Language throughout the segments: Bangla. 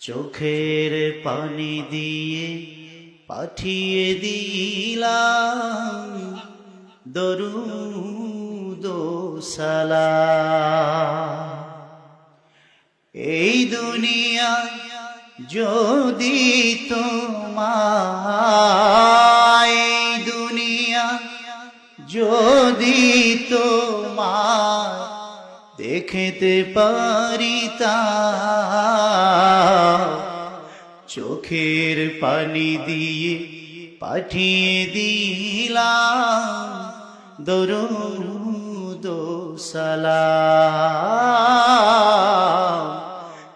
চোখের পানি দিয়ে পাঠিয়ে দিলাম। দরুদ সালাম। এই দুনিয়া যদি তোমায় দুনিয়া যদি তোমায় দেখতে পারিতা চোখের পানি দিয়ে পাঠিয়ে দিলাম। দরুদ সালাম।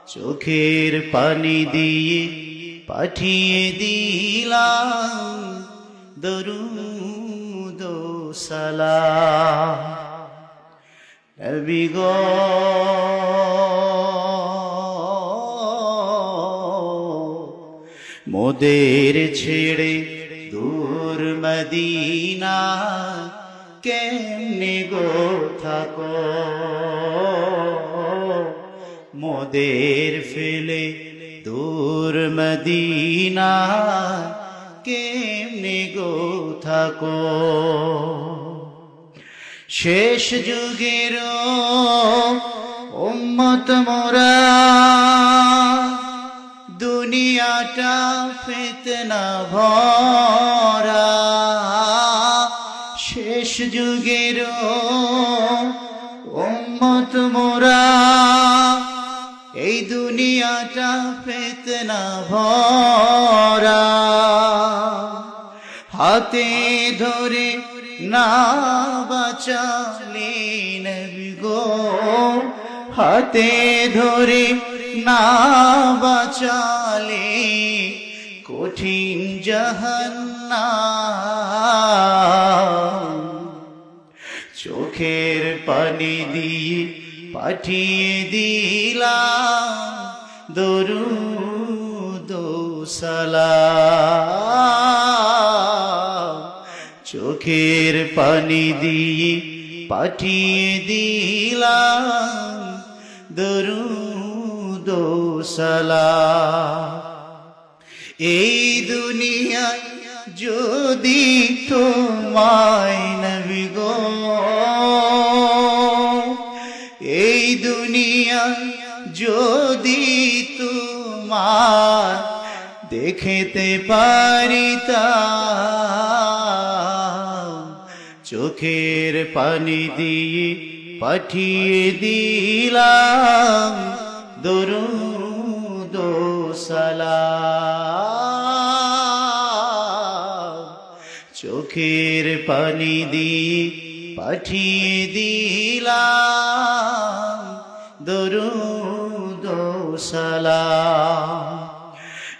চোখের পানি দিয়ে পাঠিয়ে দিলাম। দরুদ সালাম। নবী মোদের ছেড়ে দূর মদিনা কেমনে গো থাকো? মোদের ফেলে দূর মদিনা কেমনে গো থাকো? শেষ যুগের উম্মত মোরা। দুনিয়াটা ফেতনা ভরা। শেষ যুগের উম্মত মোরা। এই দুনিয়াটা ফেতনা ভরা। হাতে ধরে না হাতে ধরে না বাঁচালে কঠিন জাহান্না চোখের পানি দিয়ে পাঠিয়ে দিলা দরু সালাম। চোখের পানি দিয়ে পাঠিয়ে দিলাম। দরুদ সালাম। এই দুনিয়ায় যদি তোমায় নবী গো, এই দুনিয়ায় যদি তোমার দেখতে পারিতা চোখের পানি দিয়ে পাঠিয়ে দিলাম। দরুদ সালাম। চোখের পানি দিয়ে পাঠিয়ে দিলাম। দরুদ সালাম।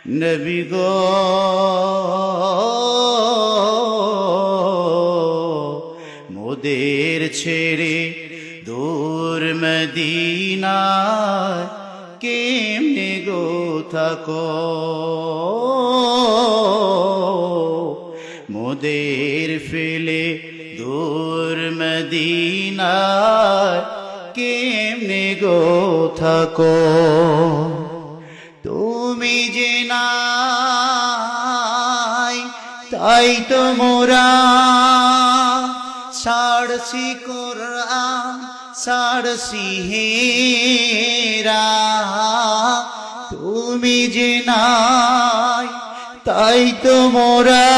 নবী গো মোদের ছেড়ে দূর মদিনা কেমনে গো থাকো? মোদের ফেলে দূর মদিনা কেমনে গো থাকো? তুমি যে নাই, তাই তো মোরা সাড়সি কোরআন সাড়সি হেরা। তুমি যে নাই, তাই তো মোরা।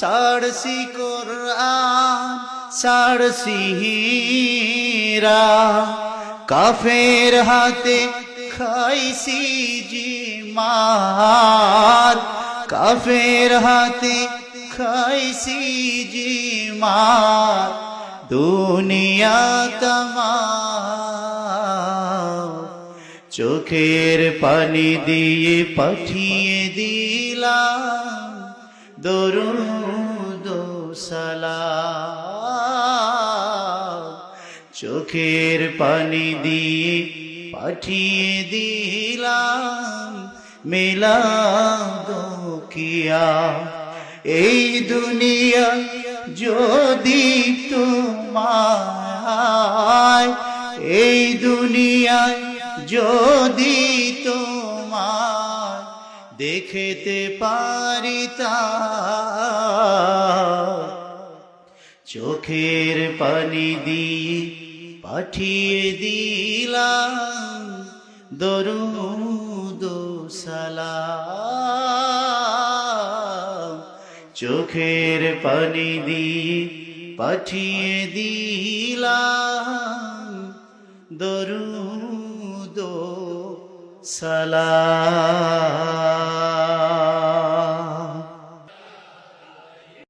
সাড়সি কোরআন সাড়সি হীরা। কাফের হাতে খাইছি জি মার কাফের হাতে খাইছি জি মার, দুনিয়া তামাম চোখের পানি দিয়ে পাঠিয়ে দিলাম দরুদ সালাম। চোখের পানি দিয়ে পাঠিয়ে দিলাম মেলা দুঃখিয়া এই দুনিয়া যদি তোমায়, এই দুনিয়ায় যদি তোমার দেখেতে পারি তা চোখের পানি দিয়ে পাঠিয়ে দিলাম। দরুদ সালাম। চোখের পানি দি পাঠিয়ে দিলাম। দরুদ সালাম।